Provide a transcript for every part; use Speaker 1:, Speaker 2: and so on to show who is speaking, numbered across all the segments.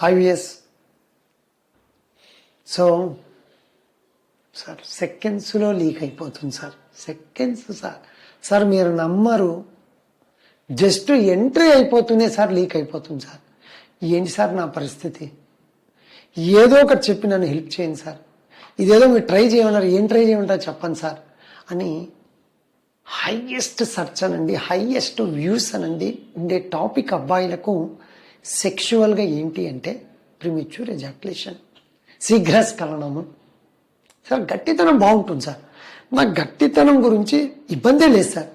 Speaker 1: Hi VS so sir సెకండ్స్లో leak అయిపోతుంది sir. Seconds sir. Sir మీరు నమ్మరు. జస్ట్ ఎంట్రీ అయిపోతూనే సార్ లీక్ అయిపోతుంది సార్. ఏంటి సార్ నా పరిస్థితి? ఏదో ఒకటి చెప్పి నన్ను హెల్ప్ చేయండి సార్. ఇదేదో మీరు ట్రై చేయమన్నారు. ఏం ట్రై చేయమంటారు చెప్పండి సార్ అని హైయెస్ట్ సర్చ్ అనండి హైయెస్ట్ వ్యూస్ అనండి ఉండే టాపిక్ అబ్బాయిలకు సెక్షువల్గా ఏంటి అంటే ప్రిమిచ్యూర్ ఎజాక్యులేషన్ శీఘ్రస్ఖలనము. సార్ గట్టితనం బాగుంటుంది సార్. నాకు గట్టితనం గురించి ఇబ్బందే లేదు సార్.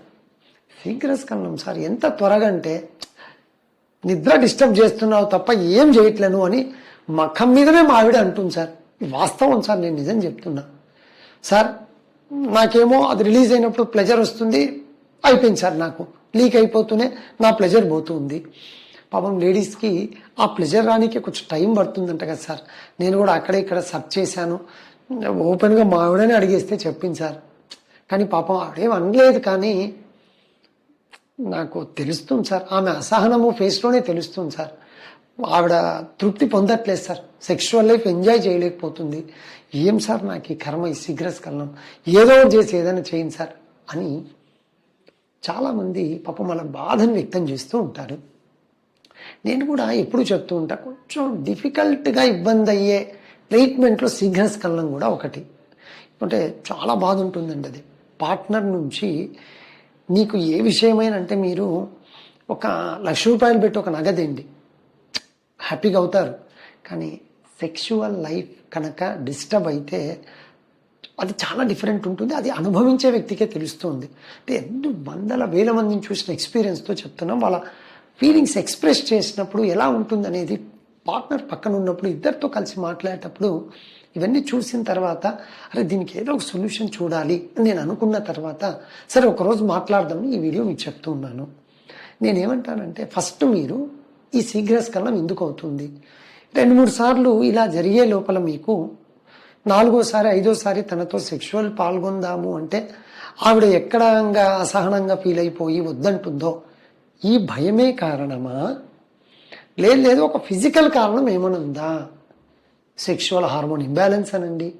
Speaker 1: శీఘ్రస్ఖలనం సార్ ఎంత త్వరగా అంటే నిద్ర డిస్టర్బ్ చేస్తున్నావు తప్ప ఏం చేయట్లేను అని మఖం మీదనే మా ఆవిడ అంటుంది సార్. వాస్తవం సార్ నేను నిజం చెప్తున్నా. సార్ నాకేమో అది రిలీజ్ అయినప్పుడు ప్లెజర్ వస్తుంది అయిపోయింది సార్ నాకు. లీక్ అయిపోతూనే నా ప్లెజర్ పోతుంది పాపం లేడీస్కి ఆ ప్లెజర్ రానికి కొంచెం టైం పడుతుందంట కదా సార్. నేను కూడా అక్కడ ఇక్కడ సర్చ్ చేశాను. ఓపెన్గా మా ఆవిడనే అడిగేస్తే చెప్పింది సార్. కానీ పాపం ఆవిడేం అనలేదు కానీ నాకు తెలుస్తుంది సార్. ఆమె అసహనము ఫేస్లోనే తెలుస్తుంది సార్. ఆవిడ తృప్తి పొందట్లేదు సార్. సెక్షువల్ లైఫ్ ఎంజాయ్ చేయలేకపోతుంది. ఏం సార్ నాకు ఈ కర్మ ఈ సిగ్రెస్ కళ్ళం ఏదో ఒకటి చేసి ఏదైనా చేయండి సార్ అని చాలామంది పాపం వాళ్ళ బాధను వ్యక్తం చేస్తూ ఉంటారు. నేను కూడా ఎప్పుడు చెప్తూ ఉంటా కొంచెం డిఫికల్ట్గా ఇబ్బంది అయ్యే ట్రీట్మెంట్లో సిగ్నస్ కూడా ఒకటి. అంటే చాలా బాధ ఉంటుందండి అది. పార్ట్నర్ నుంచి నీకు ఏ విషయమైన అంటే మీరు ఒక లక్ష రూపాయలు పెట్టి ఒక నగదండి హ్యాపీగా అవుతారు. కానీ సెక్షువల్ లైఫ్ కనుక డిస్టర్బ్ అయితే అది చాలా డిఫరెంట్ ఉంటుంది. అది అనుభవించే వ్యక్తికే తెలుస్తుంది. అంటే ఎన్ని వందల వేల మందిని చూసిన ఎక్స్పీరియన్స్తో చెప్తున్నాం. వాళ్ళ ఫీలింగ్స్ ఎక్స్ప్రెస్ చేసినప్పుడు ఎలా ఉంటుందనేది పార్ట్నర్ పక్కన ఉన్నప్పుడు ఇద్దరితో కలిసి మాట్లాడేటప్పుడు ఇవన్నీ చూసిన తర్వాత అరే దీనికి ఏదో ఒక సొల్యూషన్ చూడాలి అని నేను అనుకున్న తర్వాత సరే ఒకరోజు మాట్లాడదామని ఈ వీడియో మీకు చెప్తూ ఉన్నాను. నేనేమంటానంటే ఫస్ట్ మీరు ఈ సీగ్రెస్ కలం ఎందుకు అవుతుంది? రెండు మూడు సార్లు ఇలా జరిగే లోపల మీకు నాలుగోసారి ఐదోసారి తనతో సెక్షువల్ పాల్గొందాము అంటే ఆవిడ ఎక్కడంగా అసహనంగా ఫీల్ అయిపోయి వద్దంటుందో ఈ భయమే కారణమా? లేదు లేదు ఒక ఫిజికల్ కారణం ఏమైనా ఉందా? సెక్షువల్ హార్మోన్ ఇంబ్యాలెన్స్ అనండి.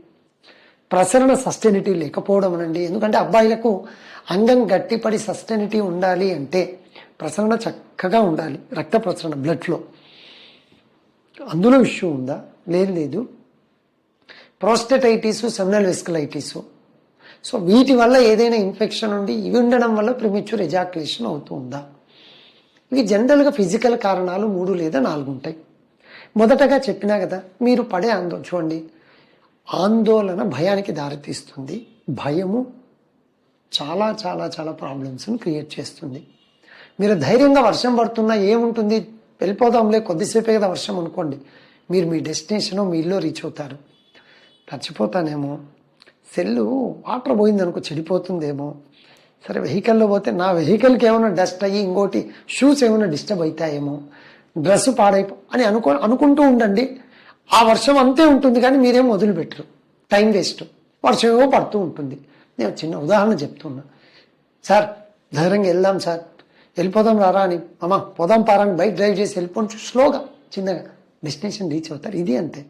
Speaker 1: ప్రసరణ సస్టెనిటీ లేకపోవడం అనండి. ఎందుకంటే అబ్బాయిలకు అంగం గట్టిపడి సస్టెనిటీ ఉండాలి అంటే ప్రసరణ చక్కగా ఉండాలి రక్త ప్రసరణ బ్లడ్లో అందులో ఇష్యూ ఉందా? లేదు లేదు. ప్రోస్టెటైటిస్ సెమినల్ వెస్కలైటిస్. సో వీటి వల్ల ఏదైనా ఇన్ఫెక్షన్ ఉండి ఇవి ఉండడం వల్ల ప్రిమిచ్యూర్ ఎజాక్యులేషన్ అవుతూ మీకు ఇవి జనరల్గా ఫిజికల్ కారణాలు మూడు లేదా నాలుగు ఉంటాయి. మొదటగా చెప్పినా కదా మీరు పడే ఆందోళన చూడండి. ఆందోళన భయానికి దారితీస్తుంది. భయము చాలా చాలా చాలా ప్రాబ్లమ్స్ని క్రియేట్ చేస్తుంది. మీరు ధైర్యంగా వర్షం పడుతున్నా ఏముంటుంది? వెళ్ళిపోదాంలే కొద్దిసేపే కదా వర్షం అనుకోండి. మీరు మీ డెస్టినేషన్ మీ ఇల్లు రీచ్ అవుతారు. చచ్చిపోతానేమో సెల్లు వాటర్ పోయిందనుకో చెడిపోతుందేమో. సరే వెహికల్లో పోతే నా వెహికల్కి ఏమైనా డస్ట్ అయ్యి ఇంకోటి షూస్ ఏమైనా డిస్టర్బ్ అవుతాయేమో డ్రెస్ పాడైపో అని అనుకో అనుకుంటూ ఉండండి. ఆ వర్షం అంతే ఉంటుంది కానీ మీరేం వదిలిపెట్టరు. Time waste. వర్షం ఏమో పడుతూ ఉంటుంది. నేను చిన్న ఉదాహరణ చెప్తున్నా. సార్ ధైర్యంగా వెళ్దాం సార్. వెళ్ళిపోదాం రారా అని. అమ్మా పోదాం పారాని బైక్ డ్రైవ్ చేసి వెళ్ళిపోండి స్లోగా చిన్నగా. డెస్టినేషన్ రీచ్ అవుతారు. ఇది అంతే.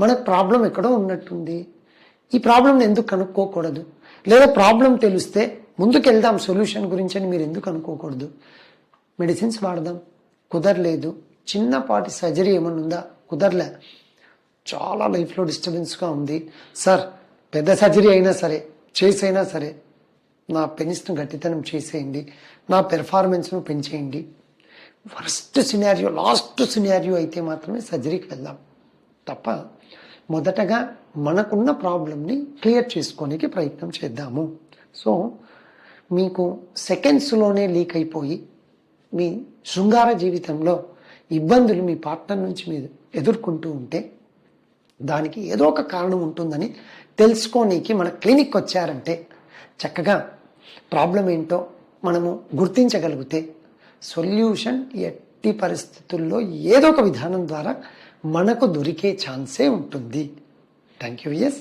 Speaker 1: మనకు ప్రాబ్లం ఎక్కడో ఉన్నట్టుంది. ఈ ప్రాబ్లంని ఎందుకు కనుక్కోకూడదు? లేదా ప్రాబ్లం తెలిస్తే ముందుకెళ్దాం సొల్యూషన్ గురించి అని మీరు ఎందుకు అనుకోకూడదు? మెడిసిన్స్ వాడదాం. కుదరలేదు. చిన్నపాటి సర్జరీ ఏమన్నా ఉందా? కుదరలే. చాలా లైఫ్లో డిస్టర్బెన్స్గా ఉంది. సార్ పెద్ద సర్జరీ అయినా సరే చేసైనా సరే నా పెన్స్ను గట్టితనం చేసేయండి. నా పెర్ఫార్మెన్స్ను పెంచేయండి. ఫస్ట్ సినారియో లాస్ట్ సినారియో అయితే మాత్రమే సర్జరీకి వెళ్దాం. తప్ప మొదటగా మనకున్న ప్రాబ్లమ్ని క్లియర్ చేసుకోనికి ప్రయత్నం చేద్దాము. సో మీకు సెకండ్స్లోనే లీక్ అయిపోయి మీ శృంగార జీవితంలో ఇబ్బందులు మీ పార్ట్నర్ నుంచి మీరు ఎదుర్కొంటూ ఉంటే దానికి ఏదో ఒక కారణం ఉంటుందని తెలుసుకోనీకి మన క్లినిక్ వచ్చారంటే చక్కగా ప్రాబ్లం ఏంటో మనము గుర్తించగలిగితే సొల్యూషన్ ఎట్టి పరిస్థితుల్లో ఏదో ఒక విధానం ద్వారా మనకు దొరికే ఛాన్సే ఉంటుంది. Thank you yes